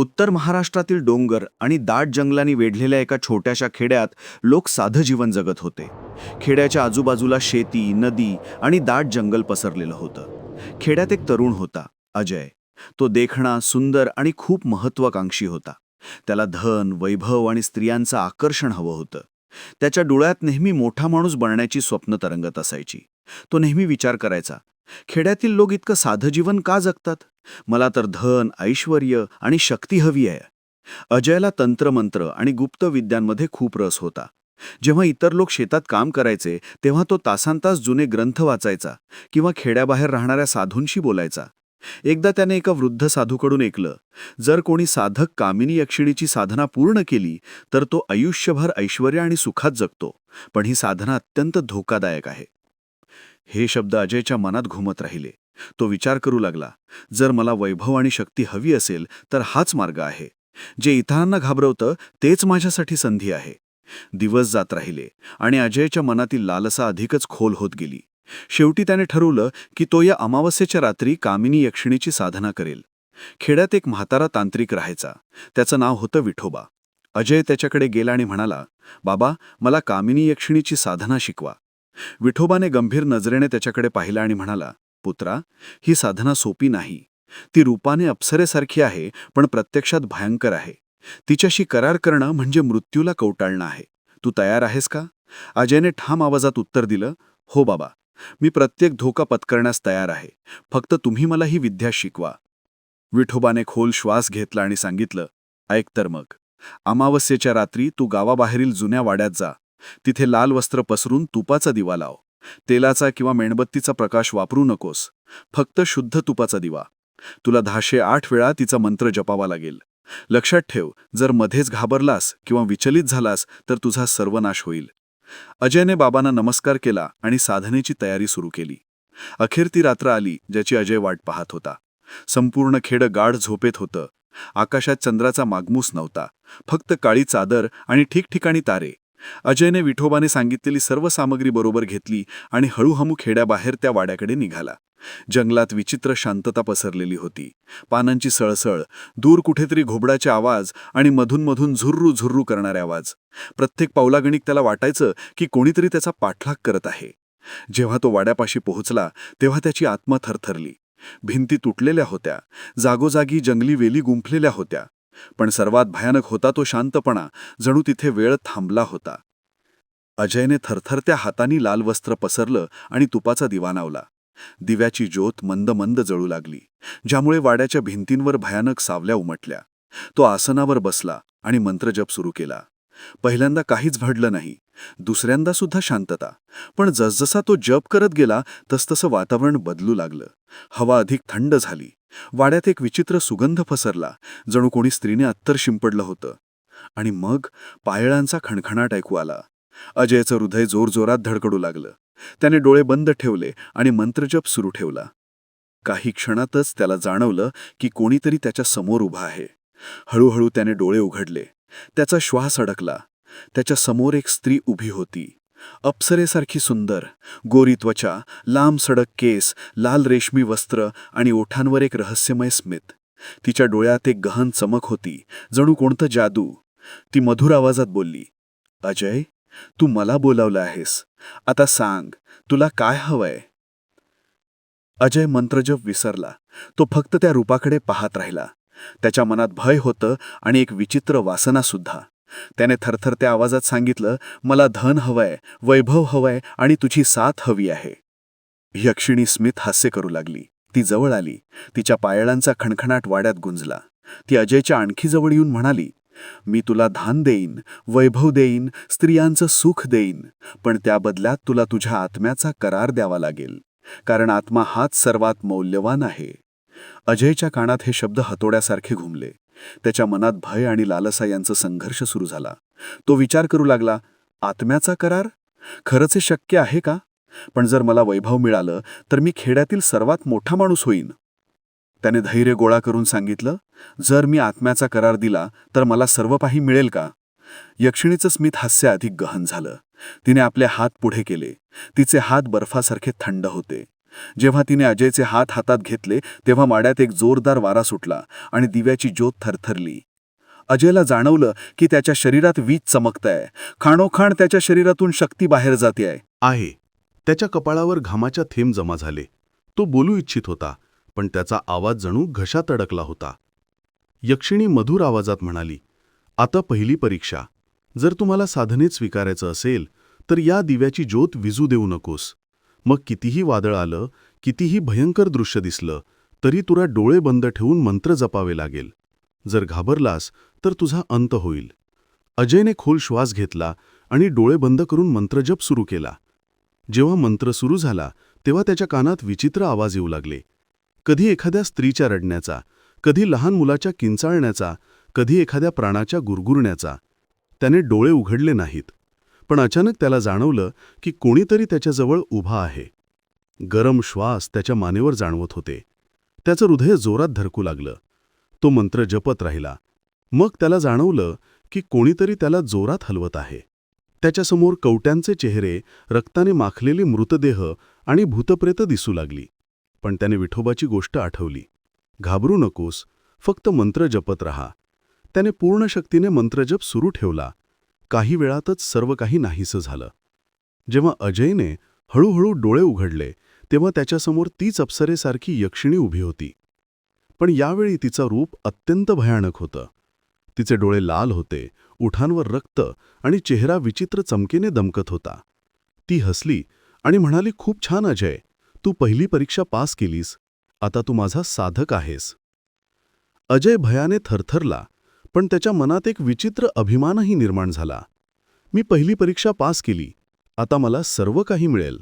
उत्तर महाराष्ट्रातील डोंगर आणि दाट जंगलांनी वेढलेल्या एका छोट्याशा खेड्यात लोक साधं जीवन जगत होते. खेड्याच्या आजूबाजूला शेती नदी आणि दाट जंगल पसरलेलं होतं. खेड्यात एक तरुण होता अजय. तो देखणा सुंदर आणि खूप महत्वाकांक्षी होता. त्याला धन वैभव आणि स्त्रियांचं आकर्षण हवं होतं. त्याच्या डोळ्यात नेहमी मोठा माणूस बनण्याची स्वप्न तरंगत असायची. तो नेहमी विचार करायचा खेड्यातील लोक इतकं साधं जीवन का जगतात? मला तर धन ऐश्वर्य आणि शक्ती हवी आहे. अजयला तंत्रमंत्र आणि गुप्त विद्यांमध्ये खूप रस होता. जेव्हा इतर लोक शेतात काम करायचे तेव्हा तो तासांतास जुने ग्रंथ वाचायचा किंवा खेड्याबाहेर राहणाऱ्या साधूंशी बोलायचा. एकदा त्याने एका वृद्ध साधूकडून ऐकलं जर कोणी साधक कामिनी यक्षिणीची साधना पूर्ण केली तर तो आयुष्यभर ऐश्वर्य आणि सुखात जगतो पण ही साधना अत्यंत धोकादायक आहे. हे शब्द अजयच्या मनात घुमत राहिले. तो विचार करू लागला. जर मला वैभव आणि शक्ती हवी असेल तर हाच मार्ग आहे. जे इतरांना घाबरवतं तेच माझ्यासाठी संधी आहे. दिवस जात राहिले आणि अजयच्या मनातील लालसा अधिकच खोल होत गेली. शेवटी त्याने ठरवलं की तो या अमावस्येच्या रात्री कामिनी यक्षिणीची साधना करेल. खेड्यात एक म्हातारा तांत्रिक राहायचा. त्याचं नाव होतं विठोबा. अजय त्याच्याकडे गेला आणि म्हणाला बाबा मला कामिनी यक्षिणीची साधना शिकवा. विठोबाने गंभीर नजरेने त्याच्याकडे पाहिला आणि म्हणाला पुत्रा ही साधना सोपी नाही. ती रूपाने अप्सरेसारखी आहे पण प्रत्यक्षात भयंकर आहे. तिच्याशी करार करणं म्हणजे मृत्यूला कवटाळणं आहे. तू तयार आहेस का? अजयने ठाम आवाजात उत्तर दिलं हो बाबा. मी प्रत्येक धोका पत्करण्यास तयार आहे. फक्त तुम्ही मला ही विद्या शिकवा. विठोबाने खोल श्वास घेतला आणि सांगितलं ऐक तर मग. अमावस्येच्या रात्री तू गावाबाहेरील जुन्या वाड्यात जा. तिथे लाल वस्त्र पसरून तुपाचा दिवा लाव. तेलाचा किंवा मेणबत्तीचा प्रकाश वापरू नकोस. फक्त शुद्ध तुपाचा दिवा. तुला दहाशे आठ वेळा तिचा मंत्र जपावा लागेल. लक्षात ठेव जर मध्येच घाबरलास किंवा विचलित झालास तर तुझा सर्वनाश होईल. अजयने बाबांना नमस्कार केला आणि साधनेची तयारी सुरू केली. अखेर ती रात्र आली ज्याची अजय वाट पाहत होता. संपूर्ण खेड गाढ झोपेत होतं. आकाशात चंद्राचा मागमूस नव्हता. फक्त काळी चादर आणि ठिकठिकाणी तारे. अजयने विठोबाने सांगितलेली सर्व सामग्री बरोबर घेतली आणि हळूहळू खेड्याबाहेर त्या वाड्याकडे निघाला. जंगलात विचित्र शांतता पसरलेली होती. पानांची सळसळ दूर कुठेतरी घोबडाचे आवाज आणि मधूनमधून झुर्रू झुर्रू करणारे आवाज. प्रत्येक पावलागणिक त्याला वाटायचं की कोणीतरी त्याचा पाठलाग करत आहे. जेव्हा तो वाड्यापाशी पोहोचला तेव्हा त्याची आत्मा थरथरली. भिंती तुटलेल्या होत्या. जागोजागी जंगली वेली गुंफलेल्या होत्या. पण सर्वात भयानक होता तो शांतपणा जणू तिथे वेळ थांबला होता. अजयने थरथरत्या हातांनी लाल वस्त्र पसरलं आणि तुपाचा दिवा नावला. दिव्याची ज्योत मंद मंद जळू लागली ज्यामुळे वाड्याच्या भिंतींवर भयानक सावल्या उमटल्या. तो आसनावर बसला आणि मंत्रजप सुरू केला. पहिल्यांदा काहीच घडलं नाही दुसऱ्यांदा सुद्धा शांतता पण जसजसा तो जप करत गेला तसतसं वातावरण बदलू लागलं. हवा अधिक थंड झाली वाड्यात एक विचित्र सुगंध पसरला जणू कोणी स्त्रीने अत्तर शिंपडलं होतं. आणि मग पायळांचा खणखणाट ऐकू आला. अजयचं हृदय जोरजोरात धडकडू लागलं. त्याने डोळे बंद ठेवले आणि मंत्रजप सुरू ठेवला. काही क्षणातच त्याला जाणवलं की कोणीतरी त्याच्यासमोर उभा आहे. हळूहळू त्याने डोळे उघडले. त्याचा श्वास अडकला. त्याच्यासमोर एक स्त्री उभी होती. अप्सरेसारखी सुंदर गोरी त्वचा लांब सडक केस लाल रेशमी वस्त्र आणि ओठांवर एक रहस्यमय स्मित. तिच्या डोळ्यात एक गहन चमक होती जणू कोणतं जादू. ती मधुर आवाजात बोलली अजय तू मला बोलावलं आहेस. आता सांग तुला काय हवंय? अजय मंत्रजप विसरला. तो फक्त त्या रूपाकडे पाहत राहिला. त्याच्या मनात भय होतं आणि एक विचित्र वासना सुद्धा त्याने थरथरत्या आवाजात सांगितलं मला धन हवंय वैभव हवंय आणि तुझी साथ हवी आहे. यक्षिणी स्मित हास्य करू लागली. ती जवळ आली. तिच्या पायळांचा खणखणाट वाड्यात गुंजला. ती अजयच्या आणखी जवळ येऊन म्हणाली मी तुला धान देईन वैभव देईन स्त्रियांचं सुख देईन पण त्या बदल्यात तुला तुझ्या आत्म्याचा करार द्यावा लागेल. कारण आत्मा हाच सर्वात मौल्यवान आहे. अजयच्या कानात हे शब्द हतोड्यासारखे घुमले. त्याच्या मनात भय आणि लालसा यांचा संघर्ष सुरू झाला. तो विचार करू लागला आत्म्याचा करार? खरंच हे शक्य आहे का? पण जर मला वैभव मिळालं तर मी खेड्यातील सर्वात मोठा माणूस होईन. त्याने धैर्य गोळा करून सांगितलं जर मी आत्म्याचा करार दिला तर मला सर्व काही मिळेल का? यक्षिणीचं स्मित हास्य अधिक गहन झालं. तिने आपले हात पुढे केले. तिचे हात बर्फासारखे थंड होते. जेव्हा तिने अजयचे हात हातात घेतले तेव्हा माड्यात एक जोरदार वारा सुटला आणि दिव्याची ज्योत थरथरली. अजयला जाणवलं की त्याच्या शरीरात वीज चमकताय. खाणोखाण त्याच्या शरीरातून शक्ती बाहेर जाते आहे आहे. त्याच्या कपाळावर घामाच्या थेंब जमा झाले. तो बोलू इच्छित होता पण त्याचा आवाज जणू घशात अडकला होता. यक्षिणी मधुर आवाजात म्हणाली आता पहिली परीक्षा. जर तुम्हाला साधनेत स्वीकारायचं असेल तर या दिव्याची ज्योत विजू देऊ नकोस. मग कितीही वादळ आलं कितीही भयंकर दृश्य दिसलं तरी तुला डोळे बंद ठेवून मंत्र जपावे लागेल. जर घाबरलास तर तुझा अंत होईल. अजयने खोल श्वास घेतला आणि डोळे बंद करून मंत्रजप सुरू केला. जेव्हा मंत्र सुरू झाला तेव्हा त्याच्या कानात विचित्र आवाज येऊ लागले. कधी एखाद्या स्त्रीच्या रडण्याचा कधी लहान मुलाच्या किंचाळण्याचा कधी एखाद्या प्राणाच्या गुरगुरण्याचा. त्याने डोळे उघडले नाहीत. पण अचानक त्याला जाणवलं की कोणीतरी त्याच्याजवळ उभा आहे. गरम श्वास त्याच्या मानेवर जाणवत होते. त्याचं हृदय जोरात धरकू लागलं. तो मंत्र जपत राहिला. मग त्याला जाणवलं की कोणीतरी त्याला जोरात हलवत आहे. त्याच्यासमोर कवट्यांचे चेहरे रक्ताने माखलेले मृतदेह आणि भूतप्रेत दिसू लागली. पण त्याने विठोबाची गोष्ट आठवली. घाबरू नकोस फक्त मंत्र जपत रहा. त्याने पूर्ण शक्तीने मंत्रजप सुरू ठेवला. काही वेळातच सर्व काही नाहीसं झालं. जेव्हा अजयने हळूहळू डोळे उघडले तेव्हा त्याच्यासमोर तीच अप्सरेसारखी यक्षिणी उभी होती. पण यावेळी तिचं रूप अत्यंत भयानक होतं. तिचे डोळे लाल होते उठांवर रक्त आणि चेहरा विचित्र चमकेने दमकत होता. ती हसली आणि म्हणाली खूप छान अजय. तू पहिली परीक्षा पास केलीस. आता तू माझा साधक आहेस. अजय भयाने थरथरला पण त्याच्या मनात एक विचित्र अभिमानही निर्माण झाला. मी पहिली परीक्षा पास केली. आता मला सर्व काही मिळेल.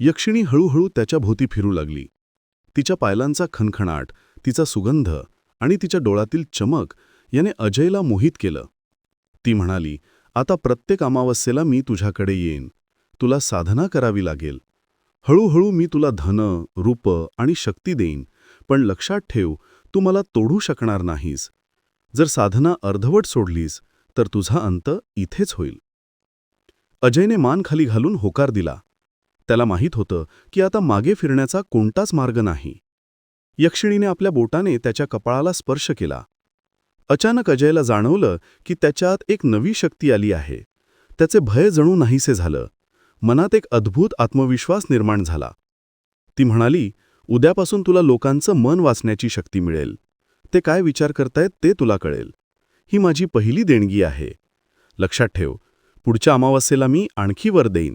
यक्षिणी हळूहळू त्याच्या भोवती फिरू लागली. तिच्या पायलांचा खणखणाट तिचा सुगंध आणि तिच्या डोळ्यातील चमक याने अजयला मोहित केलं. ती म्हणाली आता प्रत्येक अमावस्येला मी तुझ्याकडे येईन. तुला साधना करावी लागेल. हळूहळू मी तुला धन रूप आणि शक्ती देईन. पण लक्षात ठेव तू मला तोडू शकणार नाहीस. जर साधना अर्धवट सोडलीस तर तुझा अंत इथेच होईल. अजयने मान खाली घालून होकार दिला. त्याला माहीत होतं की आता मागे फिरण्याचा कोणताच मार्ग नाही. यक्षिणीने आपल्या बोटाने त्याच्या कपाळाला स्पर्श केला. अचानक अजयला जाणवलं की त्याच्यात एक नवी शक्ती आली आहे. त्याचे भय जणू नाहीसे झालं. मनात एक अद्भुत आत्मविश्वास निर्माण झाला. ती म्हणाली उद्यापासून तुला लोकांचं मन वाचण्याची शक्ती मिळेल. ते काय विचार करतायत ते तुला कळेल. ही माझी पहिली देणगी आहे. लक्षात ठेव पुढच्या अमावस्येला मी आणखी वर देईन.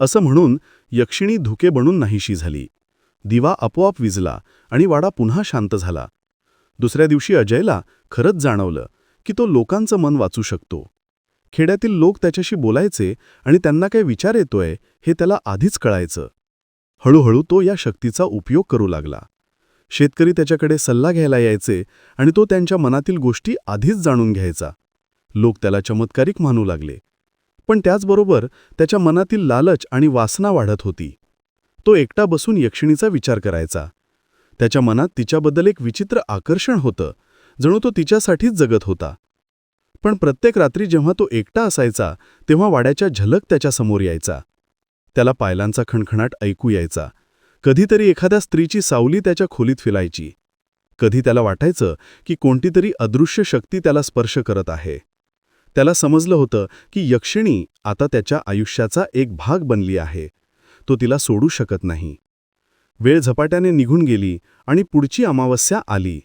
असं म्हणून यक्षिणी धुके बनून नाहीशी झाली. दिवा आपोआप विजला आणि वाडा पुन्हा शांत झाला. दुसऱ्या दिवशी अजयला खरंच जाणवलं की तो लोकांचं मन वाचू शकतो. खेड्यातील लोक त्याच्याशी बोलायचे आणि त्यांना काय विचार येतोय हे त्याला आधीच कळायचं. हळूहळू तो या शक्तीचा उपयोग करू लागला. शेतकरी त्याच्याकडे सल्ला घ्यायला यायचे आणि तो त्यांच्या मनातील गोष्टी आधीच जाणून घ्यायचा. लोक त्याला चमत्कारिक मानू लागले. पण त्याचबरोबर त्याच्या मनातील लालच आणि वासना वाढत होती. तो एकटा बसून यक्षिणीचा विचार करायचा. त्याच्या मनात तिच्याबद्दल एक विचित्र आकर्षण होतं जणू तो तिच्यासाठीच जगत होता. पण प्रत्येक रात्री जेव्हा तो एकटा असायचा तेव्हा वाड्याच्या झलक त्याच्यासमोर यायचा. त्याला पायलांचा खणखणाट ऐकू यायचा. कधीतरी एखाद्या स्त्रीची सावली त्याच्या खोलीत फिलायची कधी त्याला वाटायचं की कोणतीतरी अदृश्य शक्ती त्याला स्पर्श करत आहे. त्याला समजलं होतं की यक्षिणी आता त्याच्या आयुष्याचा एक भाग बनली आहे. तो तिला सोडू शकत नाही. वेळ झपाट्याने निघून गेली आणि पुढची अमावस्या आली.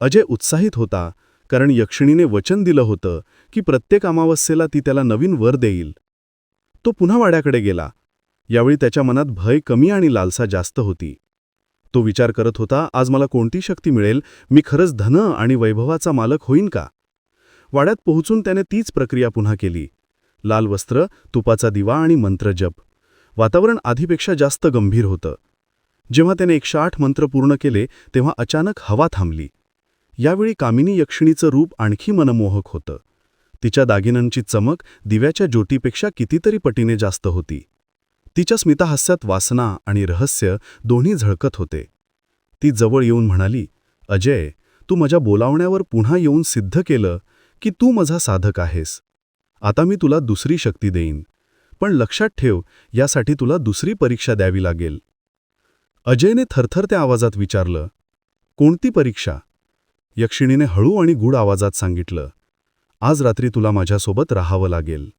अजय उत्साहित होता कारण यक्षिणीने वचन दिलं होतं की प्रत्येक अमावस्येला ती त्याला नवीन वर देईल. तो पुन्हा वाड्याकडे गेला. यावेळी त्याच्या मनात भय कमी आणि लालसा जास्त होती. तो विचार करत होता आज मला कोणती शक्ती मिळेल? मी खरंच धन आणि वैभवाचा मालक होईन का? वाड्यात पोहोचून त्याने तीच प्रक्रिया पुन्हा केली. लाल वस्त्र तुपाचा दिवा आणि मंत्रजप वातावरण आधीपेक्षा जास्त गंभीर होतं. जेव्हा त्याने एकशे आठ मंत्र पूर्ण केले तेव्हा अचानक हवा थांबली. यावेळी कामिनी यक्षिणीचं रूप आणखी मनमोहक होतं. तिच्या दागिन्यांची चमक दिव्याच्या ज्योतीपेक्षा कितीतरी पटीने जास्त होती. तिच्या स्मिताहास्यात वासना आणि रहस्य दोन्ही झळकत होते. ती जवळ येऊन म्हणाली अजय तू माझ्या बोलावण्यावर पुन्हा येऊन सिद्ध केलं की तू माझा साधक आहेस. आता मी तुला दुसरी शक्ती देईन. पण लक्षात ठेव यासाठी तुला दुसरी परीक्षा द्यावी लागेल. अजयने थरथरत्या आवाजात विचारलं कोणती परीक्षा? यक्षिणीने हळू आणि गूढ आवाजात सांगितलं आज रात्री तुला माझ्यासोबत राहावं लागेल.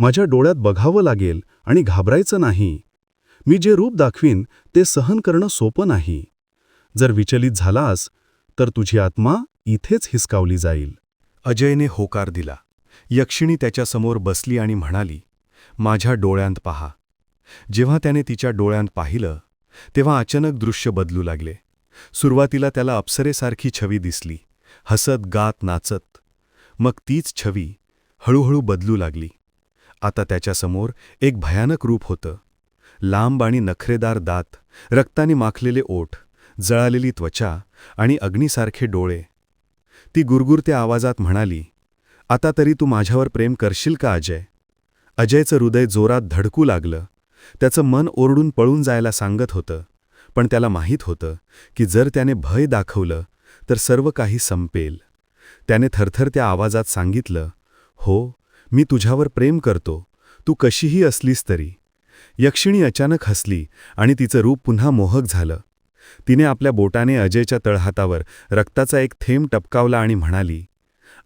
माझ्या डोळ्यात बघावं लागेल आणि घाबरायचं नाही. मी जे रूप दाखवीन ते सहन करणं सोपं नाही. जर विचलित झालास तर तुझी आत्मा इथेच हिसकावली जाईल. अजयने होकार दिला. यक्षिणी त्याच्यासमोर बसली आणि म्हणाली माझ्या डोळ्यांत पहा. जेव्हा त्याने तिच्या डोळ्यांत पाहिलं तेव्हा अचानक दृश्य बदलू लागले. सुरुवातीला त्याला अप्सरेसारखी छवी दिसली. हसत गात नाचत. मग तीच छवी हळूहळू बदलू लागली. आता त्याच्यासमोर एक भयानक रूप होतं. लांब आणि नखरेदार दात रक्ताने माखलेले ओठ जळालेली त्वचा आणि अग्नीसारखे डोळे. ती गुरगुरत्या आवाजात म्हणाली आता तरी तू माझ्यावर प्रेम करशील का अजय? अजयचं हृदय जोरात धडकू लागलं. त्याचं मन ओरडून पळून जायला सांगत होतं. पण त्याला माहीत होतं की जर त्याने भय दाखवलं तर सर्व काही संपेल. त्याने थरथरत्या आवाजात सांगितलं हो मी तुझ्यावर प्रेम करतो. तू कशीही असलीस तरी. यक्षिणी अचानक हसली आणि तिचं रूप पुन्हा मोहक झालं. तिने आपल्या बोटाने अजयच्या तळहातावर रक्ताचा एक थेंब टपकावला आणि म्हणाली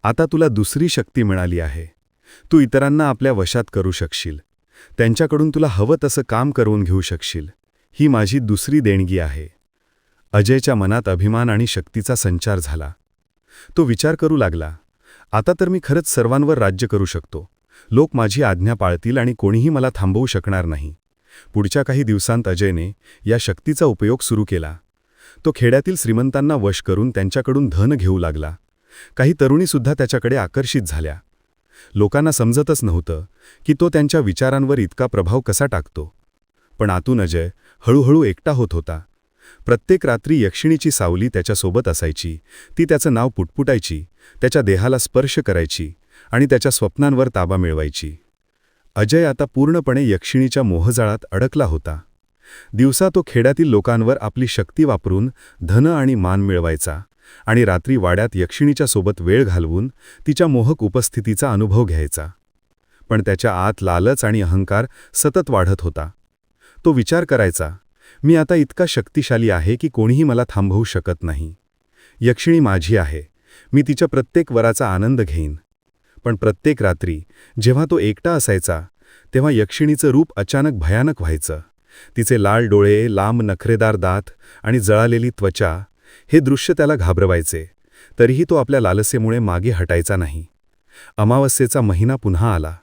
आता तुला दुसरी शक्ती मिळाली आहे. तू इतरांना आपल्या वशात करू शकशील. त्यांच्याकडून तुला हवं तसं काम करून घेऊ शकशील. ही माझी दुसरी देणगी आहे. अजयच्या मनात अभिमान आणि शक्तीचा संचार झाला. तो विचार करू लागला आता तर मी खरंच सर्वांवर राज्य करू शकतो. लोक माझी आज्ञा पाळतील आणि कोणीही मला थांबवू शकणार नाही. पुढच्या काही दिवसांत अजयने या शक्तीचा उपयोग सुरू केला. तो खेड्यातील श्रीमंतांना वश करून त्यांच्याकडून धन घेऊ लागला. काही तरुणीसुद्धा त्याच्याकडे आकर्षित झाल्या. लोकांना समजतच नव्हतं की तो त्यांच्या विचारांवर इतका प्रभाव कसा टाकतो. पण आतून अजय हळूहळू एकटा होत होता. प्रत्येक रात्री यक्षिणीची सावली त्याच्यासोबत असायची. ती त्याचं नाव पुटपुटायची. त्याच्या देहाला स्पर्श करायची आणि त्याच्या स्वप्नांवर ताबा मिळवायची. अजय आता पूर्णपणे यक्षिणीच्या मोहजाळात अडकला होता. दिवसा तो खेड्यातील लोकांवर आपली शक्ती वापरून धन आणि मान मिळवायचा आणि रात्री वाड्यात यक्षिणीच्या सोबत वेळ घालवून तिच्या मोहक उपस्थितीचा अनुभव घ्यायचा. पण त्याच्या आत लालच आणि अहंकार सतत वाढत होता. तो विचार करायचा मी आता इतका शक्तिशाली आहे की कोणीही मला थांबवू शकत नाही. यक्षिणी माझी आहे. मी तिच्या प्रत्येक वराचा आनंद घेईन. पण प्रत्येक रात्री जेव्हा तो एकटा असायचा तेव्हा यक्षिणीचं रूप अचानक भयानक व्हायचं. तिचे लाल डोळे लांब नखरेदार दात आणि जळालेली त्वचा हे दृश्य त्याला घाबरवायचे. तरीही तो आपल्या लालसेमुळे मागे हटायचा नाही. अमावस्येचा महिना पुन्हा आला.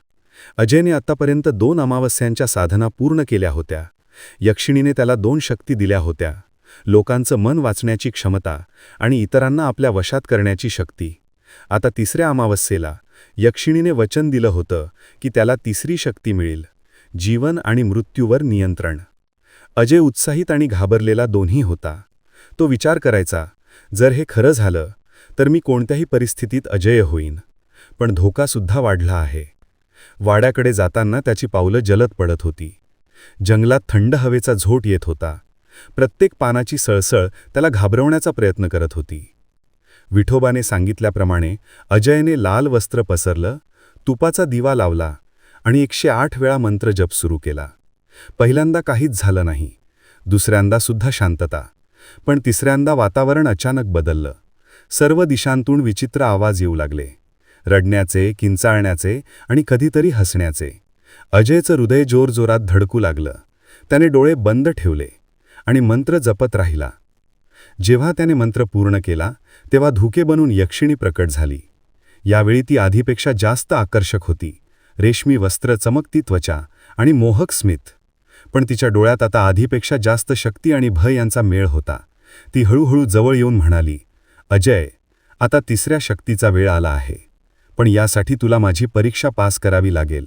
अजयने आत्तापर्यंत दोन अमावस्यांच्या साधना पूर्ण केल्या होत्या. यक्षिणीने त्याला दोन शक्ती दिल्या होत्या. लोकांचं मन वाचण्याची क्षमता आणि इतरांना आपल्या वशात करण्याची शक्ती. आता तिसऱ्या अमावस्येला यक्षिणीने वचन दिलं होतं की त्याला तिसरी शक्ती मिळेल जीवन आणि मृत्यूवर नियंत्रण. अजय उत्साहित आणि घाबरलेला दोन्ही होता. तो विचार करायचा जर हे खरं झालं तर मी कोणत्याही परिस्थितीत अजय होईन. पण धोकासुद्धा वाढला आहे. वाड्याकडे जाताना त्याची पावलं जलद पडत होती. जंगलात थंड हवेचा झोट येत होता. प्रत्येक पानाची सळसळ त्याला घाबरवण्याचा प्रयत्न करत होती. विठोबाने सांगितल्याप्रमाणे अजयने लाल वस्त्र पसरलं तुपाचा दिवा लावला आणि एकशे आठ वेळा मंत्र जप सुरू केला. पहिल्यांदा काहीच झालं नाही. दुसऱ्यांदा सुद्धा शांतता. पण तिसऱ्यांदा वातावरण अचानक बदललं. सर्व दिशांतून विचित्र आवाज येऊ लागले. रडण्याचे किंचाळण्याचे आणि कधीतरी हसण्याचे. अजयचं हृदय जोरजोरात धडकू लागलं. त्याने डोळे बंद ठेवले. आणि मंत्र जपत राहिला. जेव्हा त्याने मंत्र पूर्ण केला तेव्हा धुके बनून यक्षिणी प्रकट झाली. यावेळी ती आधीपेक्षा जास्त आकर्षक होती. रेशमी वस्त्र चमकती त्वचा आणि मोहक स्मित. पण तिच्या डोळ्यात आता आधीपेक्षा जास्त शक्ती आणि भय यांचा मेळ होता. ती हळूहळू जवळ येऊन म्हणाली अजय आता तिसऱ्या शक्तीचा वेळ आला आहे. पण यासाठी तुला माझी परीक्षा पास करावी लागेल.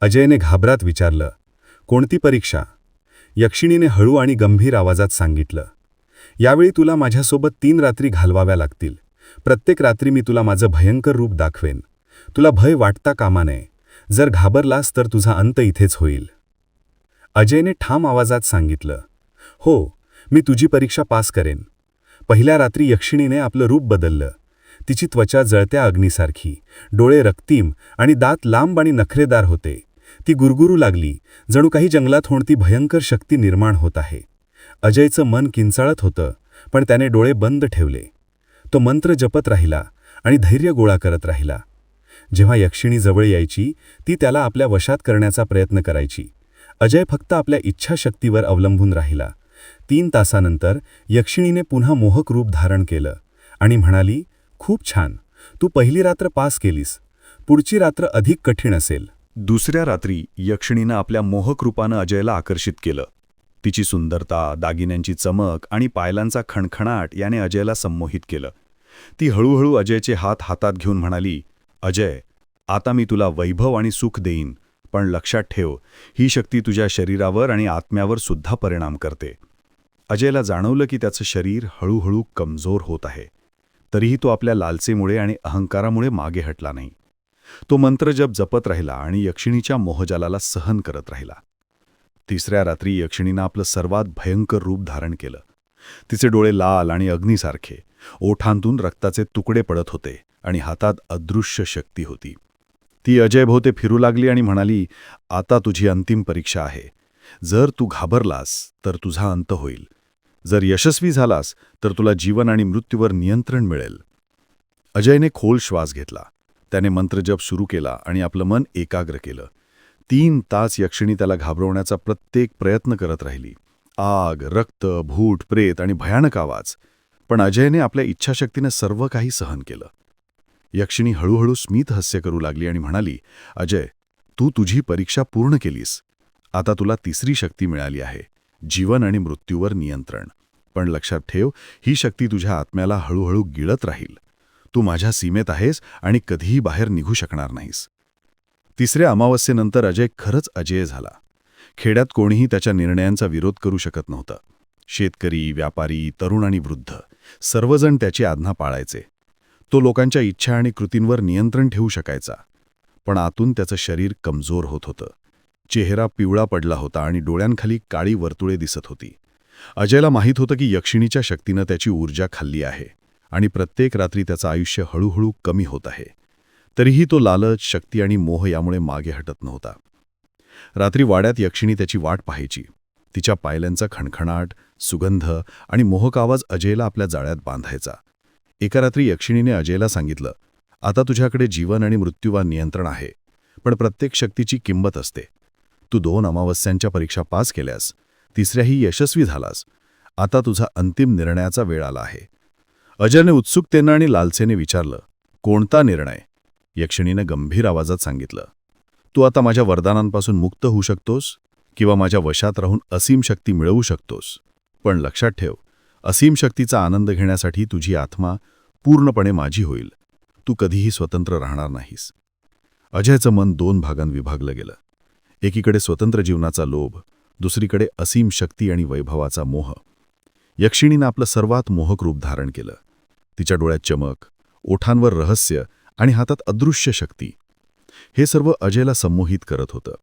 अजयने घाबरात विचारलं कोणती परीक्षा? यक्षिणीने हळू आणि गंभीर आवाजात सांगितलं यावेळी तुला माझ्यासोबत तीन रात्री घालवाव्या लागतील. प्रत्येक रात्री मी तुला माझं भयंकर रूप दाखवेन. तुला भय वाटता कामा नये. जर घाबरलास तर तुझा अंत इथेच होईल. अजयने ठाम आवाजात सांगितलं हो मी तुझी परीक्षा पास करेन. पहिल्या रात्री यक्षिणीने आपलं रूप बदललं. तिची त्वचा जळत्या अग्नीसारखी डोळे रक्तीम आणि दात लांब आणि नखरेदार होते. ती गुरगुरू लागली. जणू काही जंगलात होणती भयंकर शक्ती निर्माण होत आहे. अजयचं मन किंचाळत होतं पण त्याने डोळे बंद ठेवले. तो मंत्र जपत राहिला आणि धैर्य गोळा करत राहिला. जेव्हा यक्षिणी जवळ यायची ती त्याला आपल्या वशात करण्याचा प्रयत्न करायची. अजय फक्त आपल्या इच्छाशक्तीवर अवलंबून राहिला. तीन तासानंतर यक्षिणीने पुन्हा मोहक रूप धारण केलं आणि म्हणाली खूप छान. तू पहिली रात्र पास केलीस. पुढची रात्र अधिक कठीण असेल. दुसऱ्या रात्री यक्षिणीनं आपल्या मोहक रूपानं अजयला आकर्षित केलं. तिची सुंदरता दागिन्यांची चमक आणि पायलांचा खणखणाट याने अजयला संमोहित केलं. ती हळूहळू अजयचे हात हातात घेऊन म्हणाली अजय आता मी तुला वैभव आणि सुख देईन पण लक्षात ठेव ही शक्ती तुझ्या शरीरावर आणि आत्म्यावर सुद्धा परिणाम करते. अजयला जाणवलं की त्याचं शरीर हळूहळू कमजोर होत आहे. तरीही तो आपल्या लालसेमुळे आणि अहंकारामुळे मागे हटला नाही. तो मंत्र जप जपत राहिला आणि यक्षिणीच्या मोहजालाला सहन करत राहिला. तिसऱ्या रात्री यक्षिणीनं आपलं सर्वात भयंकर रूप धारण केलं. तिचे डोळे लाल आणि अग्नीसारखे ओठांतून रक्ताचे तुकडे पडत होते आणि हातात अदृश्य शक्ती होती. ती अजयभोवते फिरू लागली आणि म्हणाली आता तुझी अंतिम परीक्षा आहे. जर तू घाबरलास तर तुझा अंत होईल. जर यशस्वी झालास तर तुला जीवन आणि मृत्यूवर नियंत्रण मिळेल. अजयने खोल श्वास घेतला. त्याने मंत्रजप सुरू केला आणि आपलं मन एकाग्र केलं. तीन तास यक्षिणी त्याला घाबरवण्याचा प्रत्येक प्रयत्न करत राहिली. आग रक्त भूट प्रेत आणि भयानक आवाज. पण अजयने आपल्या इच्छाशक्तीनं सर्व काही सहन केलं. यक्षिणी हळूहळू स्मित हास्य करू लागली आणि म्हणाली अजय तू तुझी परीक्षा पूर्ण केलीस. आता तुला तिसरी शक्ती मिळाली आहे जीवन आणि मृत्यूवर नियंत्रण. पण लक्षात ठेव ही शक्ती तुझ्या आत्म्याला हळूहळू गिळत राहील. तू माझ्या सीमेत आहेस आणि कधीही बाहेर निघू शकणार नाहीस. तिसऱ्या अमावस्येनंतर अजय खरंच अजय झाला. खेड्यात कोणीही त्याच्या निर्णयांचा विरोध करू शकत नव्हता. शेतकरी व्यापारी तरुण आणि वृद्ध सर्वजण त्याची आज्ञा पाळायचे. तो लोकांच्या इच्छा आणि कृतींवर नियंत्रण ठेवू शकायचा. पण आतून त्याचं शरीर कमजोर होत होतं. चेहरा पिवळा पडला होता आणि डोळ्यांखाली काळी वर्तुळे दिसत होती. अजयला माहीत होतं की यक्षिणीच्या शक्तीनं त्याची ऊर्जा खाल्ली आहे. आणि प्रत्येक रात्री त्याचं आयुष्य हळूहळू कमी होत आहे. तरीही तो लालच शक्ती आणि मोह यामुळे मागे हटत नव्हता. रात्री वाड्यात यक्षिणी त्याची वाट पाहायची. तिच्या पायल्यांचा खणखणाट सुगंध आणि मोहक आवाज अजयला आपल्या जाळ्यात बांधायचा. एका रात्री यक्षिणीने अजयला सांगितलं आता तुझ्याकडे जीवन आणि मृत्यूवर नियंत्रण आहे पण प्रत्येक शक्तीची किंमत असते. तू दोन अमावस्यांच्या परीक्षा पास केल्यास तिसऱ्याही यशस्वी झालास. आता तुझा अंतिम निर्णयाचा वेळ आला आहे. अजयने उत्सुकतेनं आणि लालसेने विचारलं कोणता निर्णय? यक्षिणीनं गंभीर आवाजात सांगितलं तू आता माझ्या वरदानांपासून मुक्त होऊ शकतोस किंवा माझ्या वशात राहून असीम शक्ती मिळवू शकतोस. पण लक्षात ठेव असीम शक्तीचा आनंद घेण्यासाठी तुझी आत्मा पूर्णपणे माझी होईल. तू कधीही स्वतंत्र राहणार नाहीस. अजयचं मन दोन भागांत विभागलं गेलं. एकीकडे स्वतंत्र जीवनाचा लोभ दुसरीकडे असीम शक्ती आणि वैभवाचा मोह. यक्षिणीनं आपलं सर्वात मोहक रूप धारण केलं. तिच्या डोळ्यात चमक ओठांवर रहस्य आणि हातात अदृश्य शक्ती. हे सर्व अजयला संमोहित करत होतं.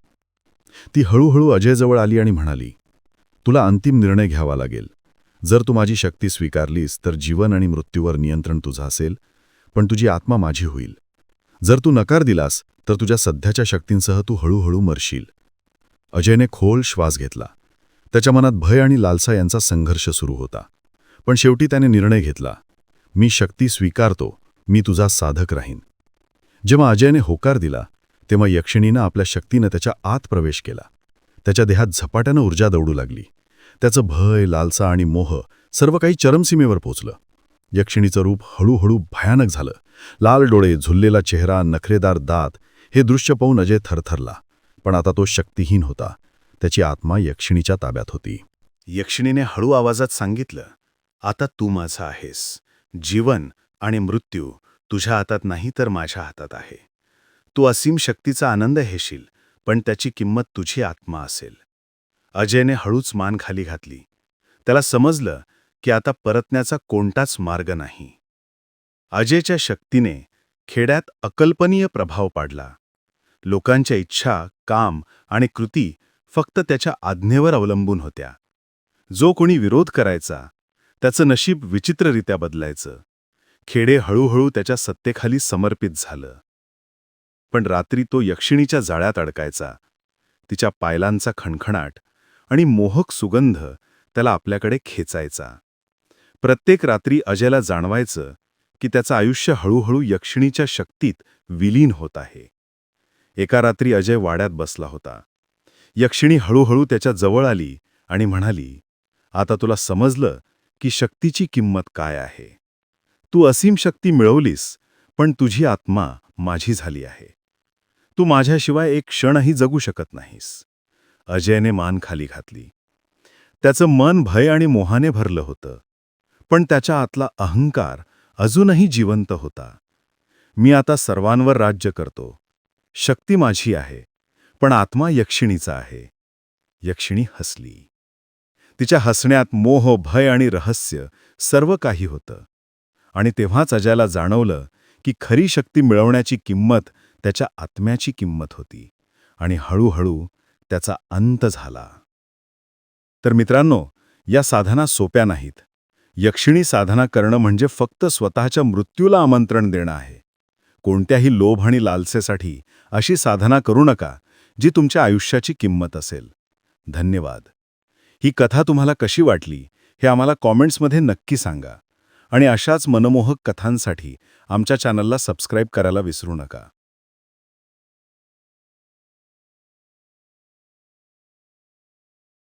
ती हळूहळू अजयजवळ आली आणि म्हणाली तुला अंतिम निर्णय घ्यावा लागेल. जर तू माझी शक्ती स्वीकारलीस तर जीवन आणि मृत्यूवर नियंत्रण तुझं असेल पण तुझी आत्मा माझी होईल. जर तू नकार दिलास तर तुझ्या सध्याच्या शक्तींसह तू हळूहळू मरशील. अजयने खोल श्वास घेतला. त्याच्या मनात भय आणि लालसा यांचा संघर्ष सुरू होता. पण शेवटी त्याने निर्णय घेतला. मी शक्ती स्वीकारतो मी तुझा साधक राहीन. जेव्हा अजयने होकार दिला तेव्हा यक्षिणीनं आपल्या शक्तीनं त्याच्या आत प्रवेश केला. त्याच्या देहात झपाट्यानं ऊर्जा दौडू लागली. त्याचं भय लालसा आणि मोह सर्व काही चरमसीमेवर पोचलं. यक्षिणीचं रूप हळूहळू भयानक झालं. लाल डोळे झुललेला चेहरा नखरेदार दात हे दृश्य पाहून अजय थरथरला. पण आता तो शक्तिहीन होता. त्याची आत्मा यक्षिणीच्या ताब्यात होती. यक्षिणीने हळू आवाजात सांगितलं आता तू माझा आहेस. जीवन आणि मृत्यू तुझ्या हातात नाही तर माझ्या हातात आहे. तू असीम शक्तीचा आनंद घेशील पण त्याची किंमत तुझी आत्मा असेल. अजयने हळूच मान खाली घातली. त्याला समजलं की आता परतण्याचा कोणताच मार्ग नाही. अजयच्या शक्तीने खेड्यात अकल्पनीय प्रभाव पाडला. लोकांच्या इच्छा काम आणि कृती फक्त त्याच्या आज्ञेवर अवलंबून होत्या. जो कोणी विरोध करायचा त्याचं नशीब विचित्ररित्या बदलायचं. खेडे हळूहळू त्याच्या सत्तेखाली समर्पित झालं. पण रात्री तो यक्षिणीच्या जाळ्यात अडकायचा. तिच्या पायलांचा खणखणाट आणि मोहक सुगंध त्याला आपल्याकडे खेचायचा. प्रत्येक रात्री अजयला जाणवायचं की त्याचं आयुष्य हळूहळू यक्षिणीच्या शक्तीत विलीन होत आहे. एका रात्री अजय वाड्यात बसला होता. यक्षिणी हळूहळू त्याच्याजवळ आली आणि म्हणाली आता तुला समजलं की शक्तीची किंमत काय आहे? तू असीम शक्ती मिळवलीस पण तुझी आत्मा माझी झाली आहे. तू माझ्याशिवाय एक क्षणही जगू शकत नाहीस. अजयने मान खाली घातली. त्याचं मन भय आणि मोहाने भरलं होतं. पण त्याच्या आतला अहंकार अजूनही जिवंत होता. मी आता सर्वांवर राज्य करतो. शक्ती माझी आहे पण आत्मा यक्षिणीचा आहे. यक्षिणी हसली. तिच्या हसण्यात मोह भय आणि रहस्य सर्व काही होतं. आणि तेव्हाच अजयला जाणवलं की खरी शक्ती मिळवण्याची किंमत त्याच्या आत्म्याची किंमत होती. आणि हळूहळू त्याचा अंत झाला. तर मित्रांनो या साधना सोप्या नाहीत. यक्षिणी साधना करणं म्हणजे फक्त स्वतःच्या मृत्यूला आमंत्रण देणं आहे. कोणत्याही लोभ आणि लालसेसाठी अशी साधना करू नका जी तुमच्या आयुष्याची किंमत असेल. धन्यवाद. ही कथा तुम्हाला कशी वाटली हे आम्हाला कॉमेंट्समध्ये नक्की सांगा. आणि अशाच मनमोहक कथांसाठी आमच्या चॅनलला सबस्क्राईब करायला विसरू नका.